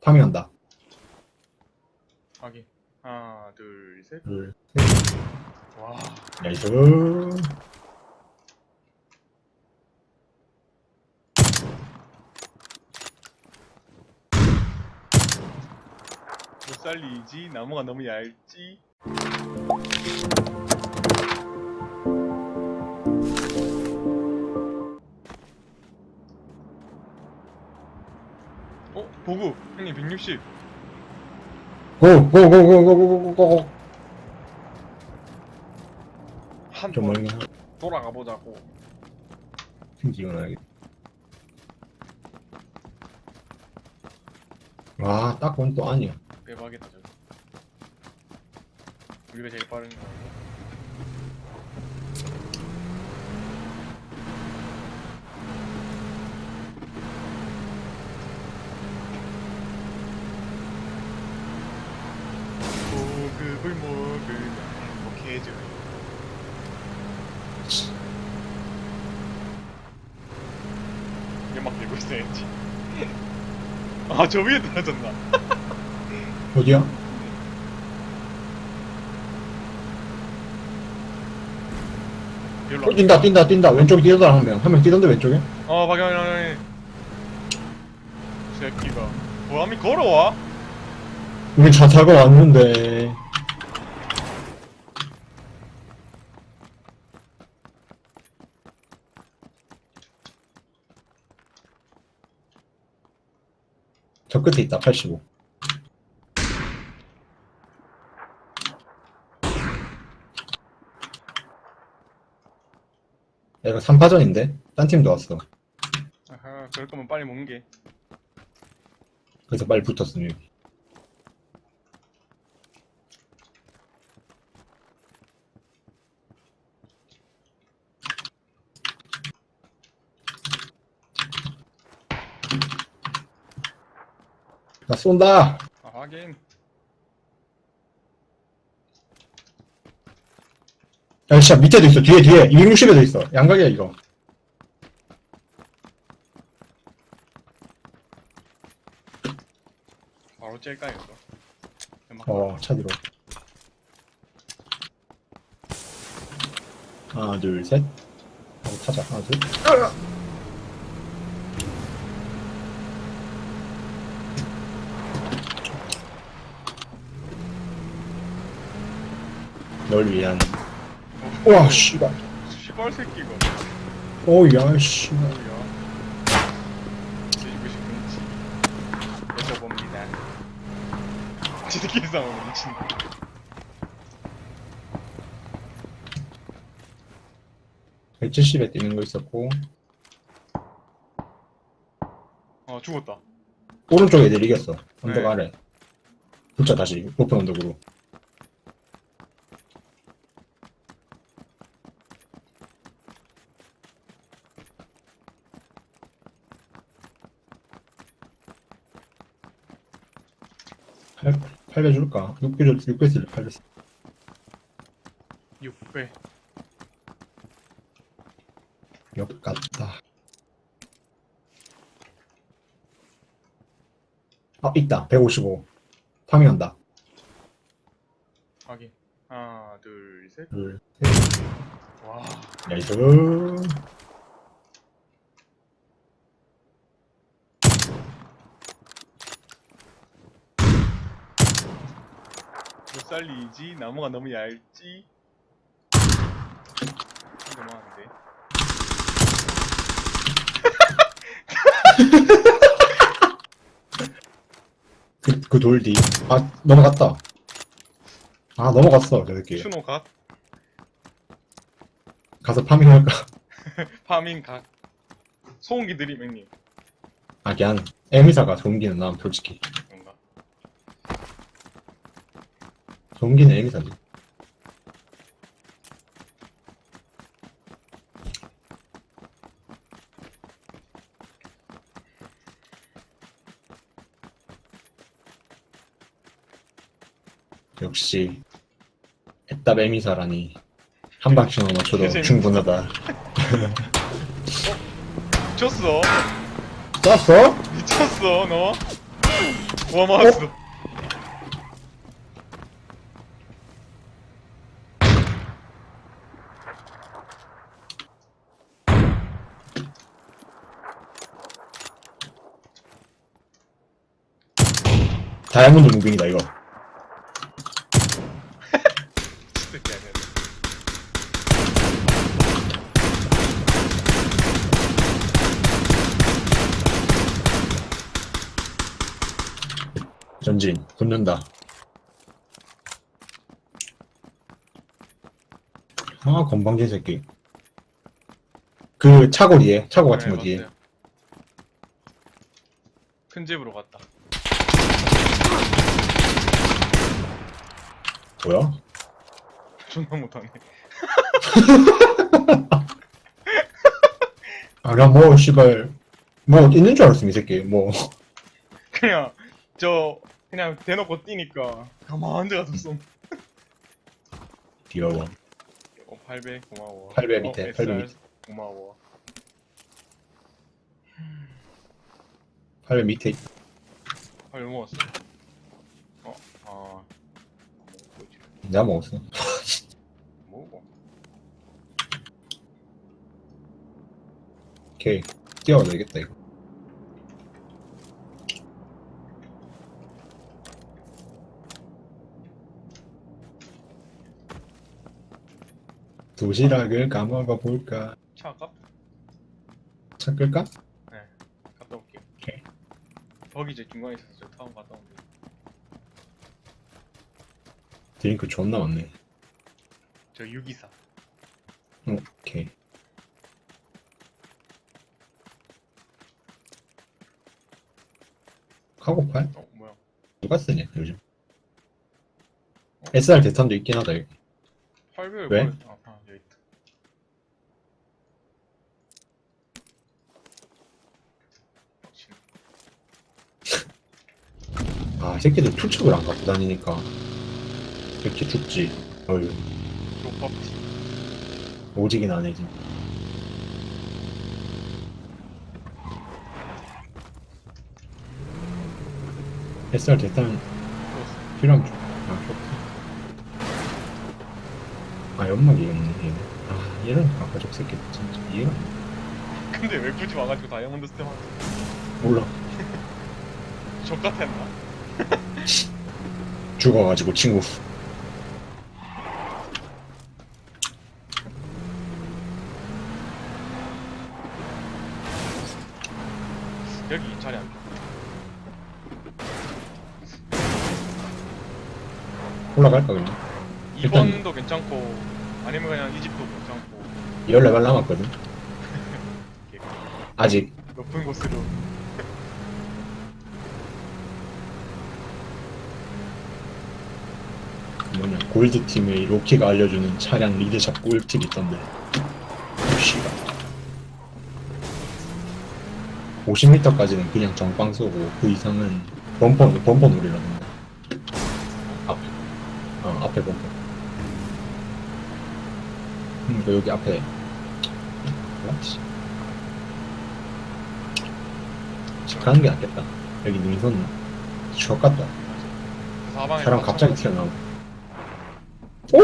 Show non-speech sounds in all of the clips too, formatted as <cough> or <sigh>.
파밍한다. 확인. 하나, 둘, 셋. 둘, 와. 나이스. 못 살리지. 나무가 너무 얇지. 보급. 형님 160. 고, 고, 고, 고, 고, 고, 고, 고. 한좀번 멀리 하- 돌아가 보자고. 튕기거나야겠다. 와, 딱본또 아니야. 대박이다 저거. 우리가 제일 빠른 거. 보급을 먹으면 행복해져. 연막 들고 있어야지. 아, 저 위에 떨어졌나? <laughs> 어디야? 어, 뛴다, 뛴다, 뛴다. 왼쪽에 뛰어다, 한 명. 한 명 뛰던데, 왼쪽에? 어, 박영현. 새끼가. 보람이 걸어와? 우리 차 타고 왔는데. 끝에 있다, 85. 얘가 3파전인데? 딴 팀도 왔어. 아하, 그럴 거면 빨리 먹는 게. 그래서 빨리 붙었어, 여기. 나 쏜다! 아, 하긴. 야, 진짜 밑에도 있어, 뒤에, 뒤에. 260에도 있어. 양각이야, 이거. 바로 짤까, 이거. 연막. 어, 차 뒤로. 하나, 둘, 셋. 하고 타자. 하나, 둘. 널 위한. 우와, 씨발. 씨발 새끼가. 오, 야, 씨발. 뭐야. 뒤지고 싶은지. 여쭤봅니다. <laughs> 지들끼리 싸우는 미친. 170에 뛰는 거 있었고, 어, 죽었다. 오른쪽 애들 이겼어. 언덕 네. 아래. 붙자, 다시. 높은 언덕으로. 팔, 8배 줄까? 6배 줄, 6배 쓸래, 8배 쓸래. 6배. 옆 같다. 아, 있다. 155. 파밍한다. 확인. 하나, 둘, 셋. 둘, 와. 나이스. 못 살리지. 나무가 너무 얇지. 너무 하는데. 그, 그돌 뒤. 아, 넘어갔다. 아, 넘어갔어, 저 새끼. 추노 각. 가서 파밍할까? <laughs> 파밍 각. 소음기 드림 형님. 아, 그냥, 에미사가 좋은 기는 나, 솔직히. 뭔가. 좋은기는 에미사지. 역시, 애답 에미사라니. 한 방씩만 맞춰도. 충분하다. 미쳤어. 쐈어? 미쳤어 너. 와 맞았어. 다이아몬드 무빙이다 이거 새끼 아니야. 전진 붙는다 아 건방진 새끼 그 차고리에 차고 같은 네, 거 뒤에 맞아요. 큰 집으로 갔다. 뭐야? 존나 못하네. <laughs> 아나뭐 씨발 뭐 있는 줄 알았음 이 새끼 뭐 그냥 저 그냥 대놓고 뛰니까 가만히 앉아서 귀여워 어, 8배 고마워. 8배 밑에, 어, 8배 SR 밑에. 고마워. 팔배 밑에 있- 아, 이거 먹었어. 어, 내가 먹었어 <laughs> 뭐고? 오케이 뛰어야 되겠다 이거 도시락을 까먹어 볼까 차 아까? 차 끌까? 네. 갔다 올게요. 오케이. 거기 이제 중간에 있어서 저 타고 갔다 온대. 드링크 존나 많네 저 624. 오케이 카고팔? 어, 뭐야? 누가 쓰냐 요즘 SR 대탄도 있긴 하다 여기 8배를 왜? 아, 아, 여기 있다. 아, 이 새끼들 투척을 안 갖고 다니니까 이렇게 죽지. 어휴, 족밥지. 오지긴 진짜. SR 대탄 죽었어. 필요하면 줘. 아, 좋다. 아, 연막이 없네, 얘네. 아, 얘는 아까 저 새끼 진짜 이해가 안 돼. 근데 왜 굳이 와가지고 다이아몬드 스텝 하지? 몰라. <laughs> 족같았나? 죽어가지고 친구. 여기 자리 안 돼. 올라갈까, 그냥? 일단- 2번도 괜찮고 아니면 그냥 이 집도 괜찮고 14발 남았거든. 이렇게 아직. 높은 곳으로 뭐냐 골드 팀의 로키가 알려주는 차량 리드샷 꿀팁 있던데. 오, 씨발. 50m까지는 그냥 정빵 쏘고 그 이상은 범퍼 범퍼. 어 앞에 범퍼. 음, 그 여기 앞에. 씨. 집 가는 게 낫겠다. 여기 능선 추억 같다. 그 사방에 사람 다 갑자기. 튀어나오고. 오!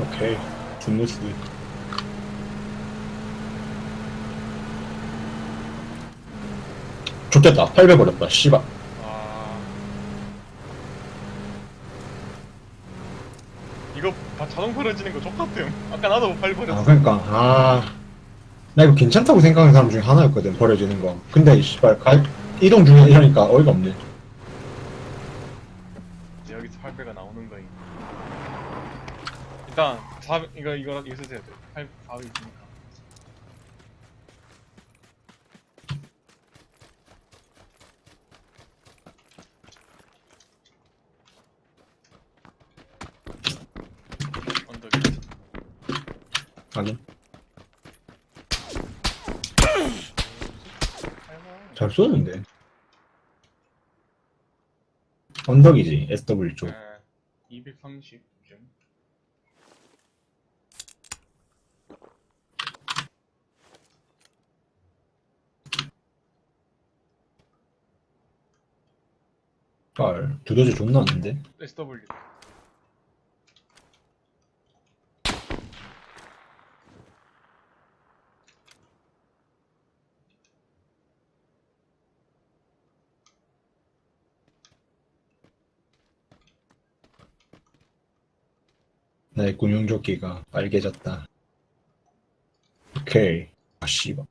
오케이. 뒷모습. 좋겠다. 800 버렸다. 씨발. 아 이거 다 자동 벌어지는 거 똑같음 아까 나도 팔 버렸어 아, 그러니까. 아. 나 이거 괜찮다고 생각하는 사람 중에 하나였거든. 버려지는 거. 근데 씨발 가, 이동 중에 이러니까 어이가 없네. 이제 여기서 8배가 나오는 거임 일단 4 이거 이거 이거 8 4배 있으니까 언덕 위에서 확인. 잘 쏘는데. 언덕이지. SW 쪽. 네, 230쯤 헐 두더지 존나 왔는데 SW 나의 구명조끼가 빨개졌다. 오케이. 아 씨발.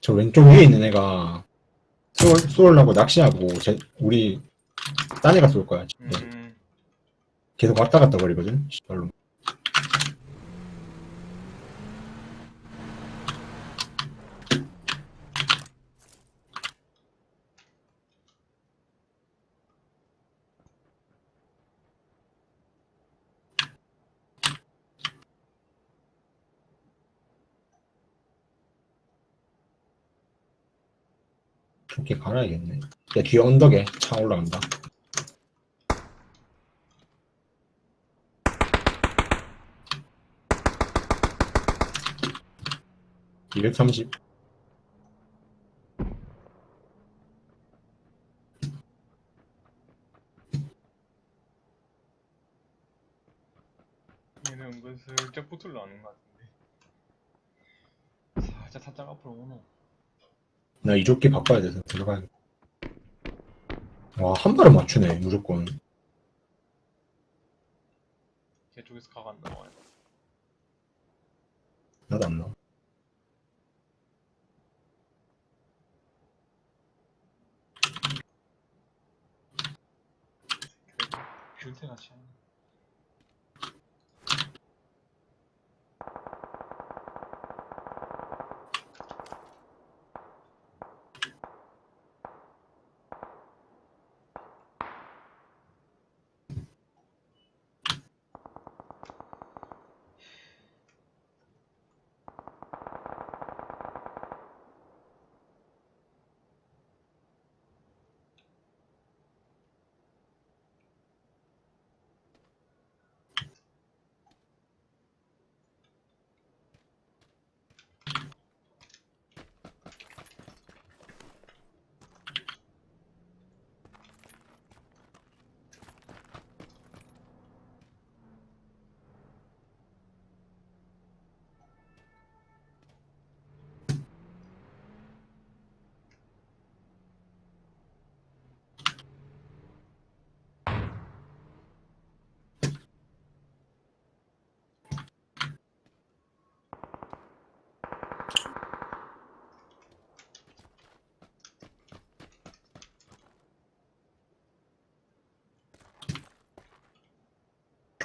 저 왼쪽 위에 있는 애가 쏠, 쏠라고 낚시하고 제, 우리 딴 애가 쏠 거야. 네. 음 계속 왔다 갔다 거리거든 씨발로 좋게 갈아야겠네. 야 뒤에 언덕에 차 올라간다. 230 얘는 은근슬쩍 붙을러 하는 것 같은데. 살짝 살짝 앞으로 오노 나 이조끼 바꿔야 돼서 들어가야 돼. 와, 한 발은 맞추네, 무조건. 걔 쪽에서 각 안 나와요 나도 안 나와. 그래도 뷰lte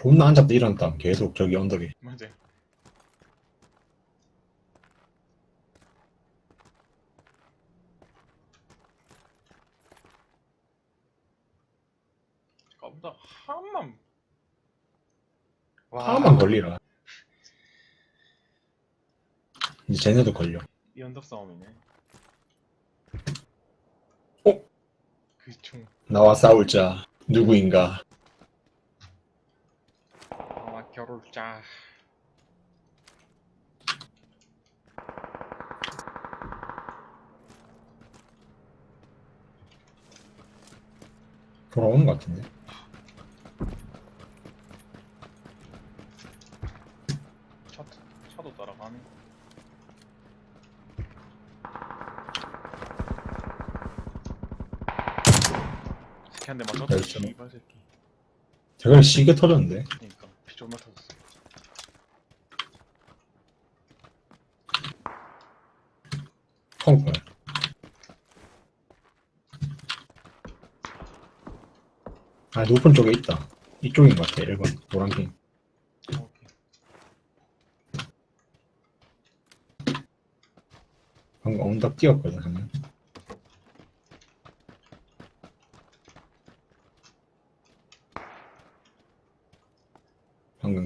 존나 앉았다 일어났다. 계속 저기 언덕에. 맞아 한만 와 하나만 걸리라. 이제 쟤네도 걸려. 이 언덕 싸움이네 어? 그총 나와 싸울 자. 누구인가. 겨룰자 돌아오는 것 같은데. 차, 차도 따라가네 새끼 한대 맞췄다 열쇠. 씨발 새끼 대가리 시계 터졌는데. 그니까 피 존나 터졌어 펑펑. 아, 높은 쪽에 있다. 이쪽인 것 같아, 1번. 노란핑. 방금 언덕 뛰었거든,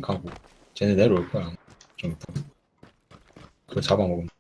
가고. 쟤네 내려올 거야. 좀 이따. 그거 잡아먹으면.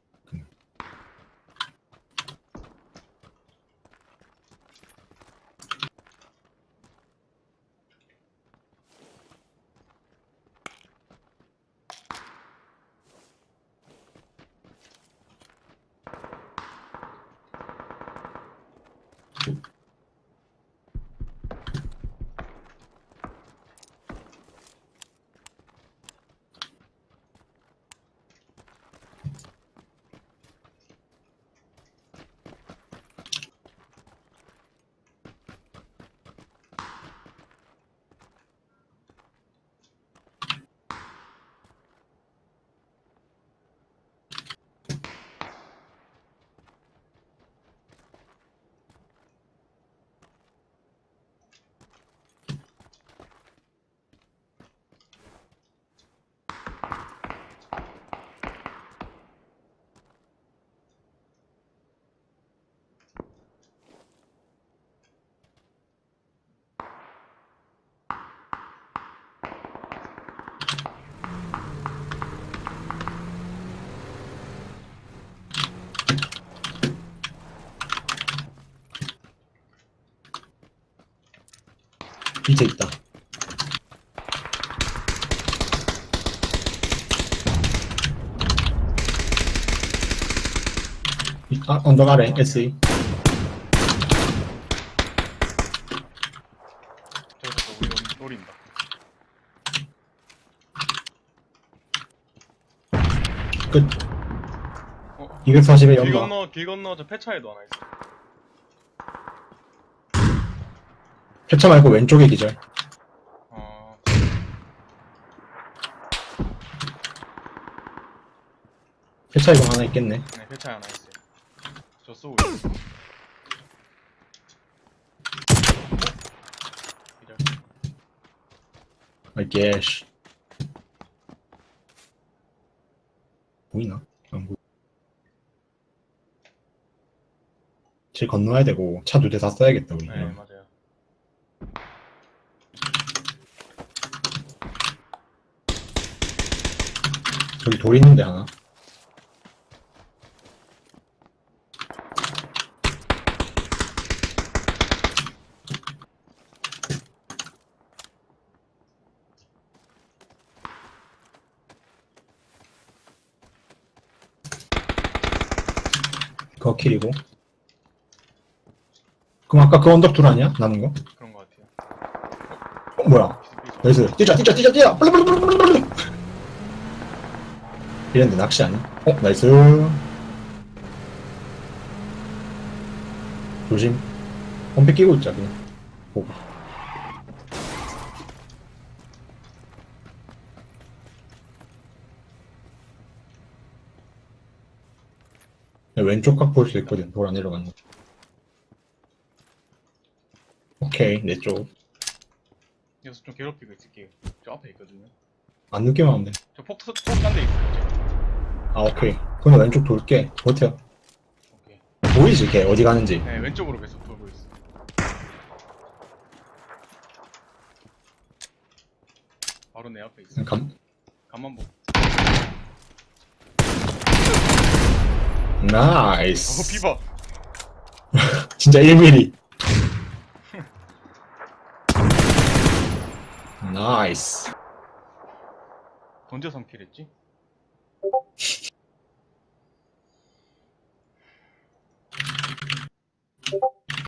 밑에 있다. 이- 아, 언덕 아래, SE. 저기서 또 우리 노- 노린다. 끝. 어, 240에 길 연마. 건너 길 건너 저 폐차에도 하나 있어. 폐차 말고 왼쪽에 기절. 어, 폐차 이거 하나 있겠네. 네 폐차에 하나 있어요. 저 쏘고 있어. 기절. 이게, 씨. 보이나? 안 보이. 길 건너야 되고, 차 두 대 다 써야겠다, 우리. 네 맞아요. 저기 돌 있는데 하나. 그거 킬이고. 그럼 아까 그 언덕 둘 아니야? 남은 거? 그런 것 같아요. 어, 뭐야? 나이스. 뛰자, 뛰자, 뛰자, 뛰자! 빨리 빨리 빨리 빨리! 이랬는데 낚시 아니? 어, 나이스. 조심. 홈피 끼고 있자, 그냥. 보고. 야, 왼쪽 각 볼 수 있거든, 돌아 내려가는 거. 오케이, 내 쪽. 여기서 좀 괴롭히고 있을게요. 저 앞에 있거든요. 안 늦게만 하면 돼. 저 폭, 폭간데 있어요. 아, 오케이. 그럼 왼쪽 돌게. 버텨. 오케이. 보이지, 걔 어디 가는지. 네, 왼쪽으로 계속 돌고 있어. 바로 내 앞에 있어. 감, 보고. 나이스. 어, 비바. <laughs> 진짜 1mm. 나이스. 언제 3킬 했지? Thank you.